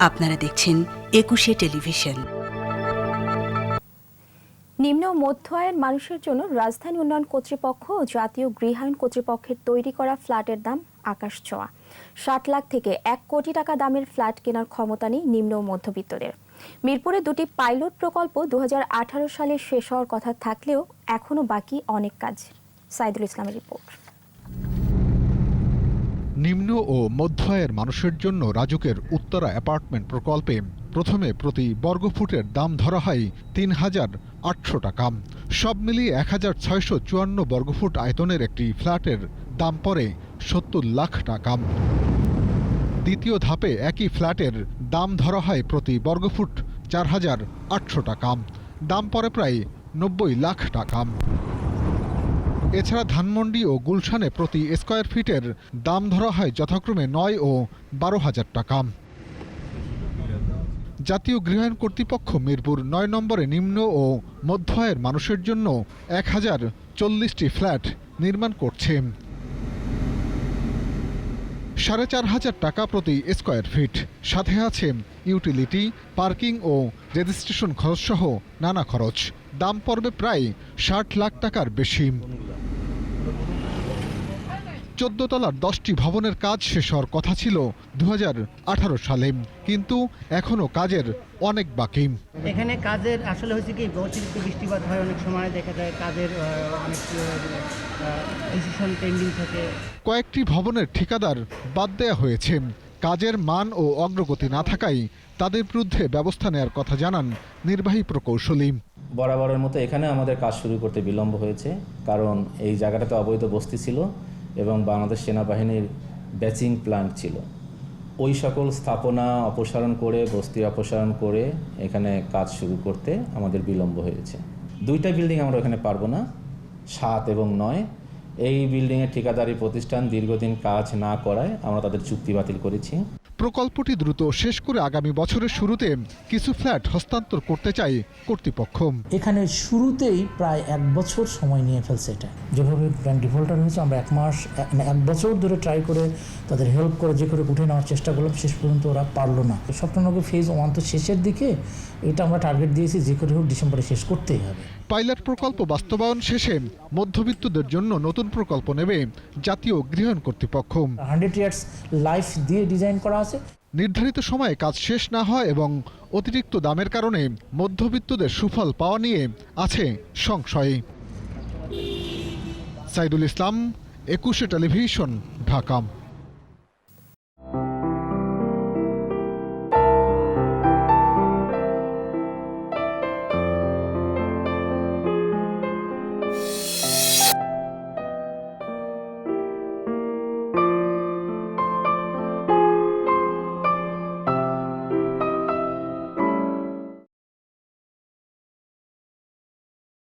আপনারা দেখছেন একুশে টেলিভিশন। নিম্ন মধ্য আয়ের মানুষের জন্য রাজধানী উন্নয়ন কর্তৃপক্ষ ও জাতীয় গৃহায়ণ কর্তৃপক্ষের তৈরি করা ফ্ল্যাটের দাম আকাশ ছোঁয়া। ষাট লাখ থেকে এক কোটি টাকা দামের ফ্ল্যাট কেনার ক্ষমতা নেই নিম্ন মধ্যবিত্তদের। মিরপুরে দুটি পাইলট প্রকল্প দু হাজার আঠারো সালে শেষ হওয়ার কথা থাকলেও এখনও বাকি অনেক কাজ। সাইদুল ইসলামের রিপোর্ট। নিম্ন ও মধ্য আয়ের মানুষের জন্য রাজুকের উত্তরা অ্যাপার্টমেন্ট প্রকল্পে প্রথমে প্রতি বর্গফুটের দাম ধরা হয় তিন হাজার আটশো টাকা। সব মিলিয়ে এক হাজার ছয়শো চুয়ান্ন বর্গফুট আয়তনের একটি ফ্ল্যাটের দাম পড়ে সত্তর লাখ টাকা। দ্বিতীয় ধাপে একই ফ্ল্যাটের দাম ধরা হয় প্রতি বর্গফুট চার হাজার আটশো টাকা। দাম পড়ে প্রায় নব্বই লাখ টাকা। এছাড়া ধানমন্ডি ও গুলশানে প্রতি স্কোয়ার ফিটের দাম ধরা হয় যথাক্রমে নয় ও বারো হাজার টাকা। জাতীয় গৃহায়ণ কর্তৃপক্ষ মিরপুর নয় নম্বরে নিম্ন ও মধ্য আয়ের মানুষের জন্য এক হাজার চল্লিশটি ফ্ল্যাট নির্মাণ করছে। সাড়ে চার হাজার টাকা প্রতি স্কোয়ার ফিট। সাথে আছে ইউটিলিটি, পার্কিং ও রেজিস্ট্রেশন খরচ সহ নানা খরচ। দাম পড়বে প্রায় ষাট লাখ টাকার বেশি। চোদ্দ তলার দশটি ভবনের কাজ শেষ হওয়ার কথা ছিল দু হাজার আঠারো সালে। কিন্তু এখনও কাজের অনেক বাকি। এখানে কাজের আসলে হয়েছে কি অতিরিক্ত বৃষ্টিপাত হয় অনেক সময় দেখা যায় কাজের অনেক ডিসিশন পেন্ডিং থাকে। কয়েকটি ভবনের ঠিকাদার বাদ দেয়া হয়েছে। কাজের মান ও অগ্রগতি না থাকায় তাদের বিরুদ্ধে ব্যবস্থা নেওয়ার কথা জানান নির্বাহী প্রকৌশলী। বরাবরের মতো এখানে আমাদের কাজ শুরু করতে বিলম্ব হয়েছে কারণ এই জায়গাটাতে অবৈধ বস্তি ছিল। এবং বাংলাদেশ সেনাবাহিনীর ব্যাচিং প্ল্যান্ট ছিল। ওই সকল স্থাপনা অপসারণ করে, বস্তি অপসারণ করে এখানে কাজ শুরু করতে আমাদের বিলম্ব হয়েছে। দুইটা বিল্ডিং আমরা এখানে পারব না, সাত এবং নয়। এই বিল্ডিংয়ের ঠিকাদারি প্রতিষ্ঠান দীর্ঘদিন কাজ না করায় আমরা তাদের চুক্তি বাতিল করেছি। প্রকল্পটি দ্রুত শেষ করে আগামী বছরের শুরুতে কিছু ফ্ল্যাট হস্তান্তর করতে চাই কর্তৃপক্ষ। এখানে শুরুতেই প্রায় এক বছর সময় নিয়ে ফেলছে এটা। যেভাবে ব্যাংক ডিফল্টার হয়েছে আমরা এক মাস এক- মানে এক বছর ধরে ট্রাই করে তাদের হেল্প করে যে করে উঠে নেওয়ার চেষ্টা করলাম শেষ পর্যন্ত ওরা পারল না। স্বপ্ননগর ফেজ ওয়ান তো শেষের দিকে এটা আমরা টার্গেট দিয়েছি যে করে হোক ডিসেম্বরে শেষ করতেই হবে। পাইলট প্রকল্প বাস্তবায়ন শেষে মধ্যবিত্তদের জন্য নতুন প্রকল্প নেবে জাতীয় গৃহায়ণ কর্তৃপক্ষ। হান্ড্রেড ইয়ার্স লাইফ দিয়ে ডিজাইন করা আছে। নির্ধারিত সময়ে কাজ শেষ না হয় এবং অতিরিক্ত দামের কারণে মধ্যবিত্তদের সুফল পাওয়া নিয়ে আছে সংশয়ে। সাইদুল ইসলাম একুশে টেলিভিশন ঢাকা।